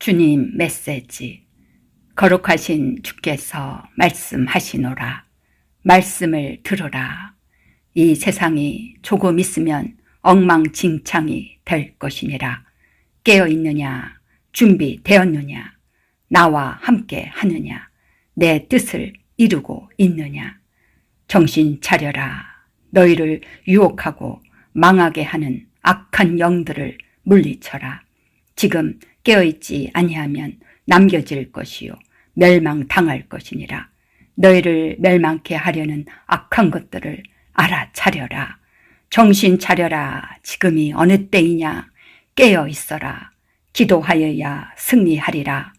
주님 메시지. 거룩하신 주께서 말씀하시노라. 말씀을 들으라. 이 세상이 조금 있으면 엉망진창이 될 것이니라. 깨어 있느냐 준비되었느냐 나와 함께 하느냐 내 뜻을 이루고 있느냐. 정신 차려라. 너희를 유혹하고 망하게 하는 악한 영들을 물리쳐라. 지금 깨어있지 아니하면 남겨질 것이요. 멸망당할 것이니라. 너희를 멸망케 하려는 악한 것들을 알아차려라. 정신 차려라. 지금이 어느 때이냐. 깨어 있어라. 기도하여야 승리하리라.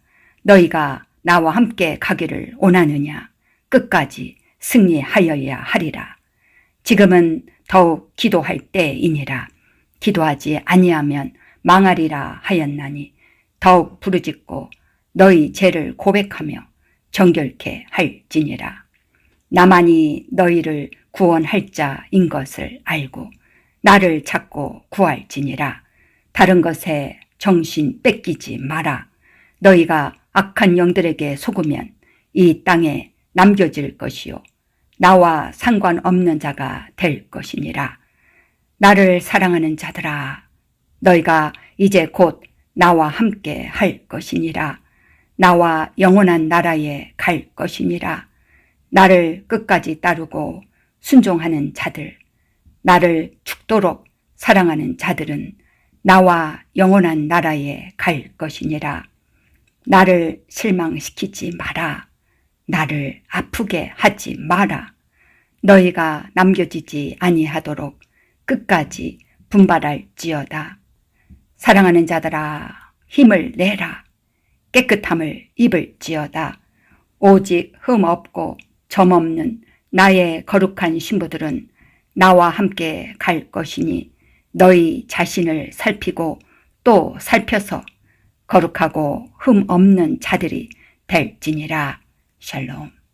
너희가 나와 함께 가기를 원하느냐. 끝까지 승리하여야 하리라. 지금은 더욱 기도할 때이니라. 기도하지 아니하면 망하리라 하였나니 더욱 부르짖고 너희 죄를 고백하며 정결케 할지니라. 나만이 너희를 구원할 자인 것을 알고 나를 찾고 구할지니라. 다른 것에 정신 뺏기지 마라. 너희가 악한 영들에게 속으면 이 땅에 남겨질 것이요. 나와 상관없는 자가 될 것이니라. 나를 사랑하는 자들아, 너희가 이제 곧 나와 함께 할 것이니라. 나와 영원한 나라에 갈 것이니라. 나를 끝까지 따르고 순종하는 자들, 나를 죽도록 사랑하는 자들은 나와 영원한 나라에 갈 것이니라. 나를 실망시키지 마라. 나를 아프게 하지 마라. 너희가 남겨지지 아니하도록 끝까지 분발할지어다. 사랑하는 자들아 힘을 내라. 깨끗함을 입을지어다. 오직 흠 없고 점 없는 나의 거룩한 신부들은 나와 함께 갈 것이니 너희 자신을 살피고 또 살펴서 거룩하고 흠 없는 자들이 될지니라. 샬롬.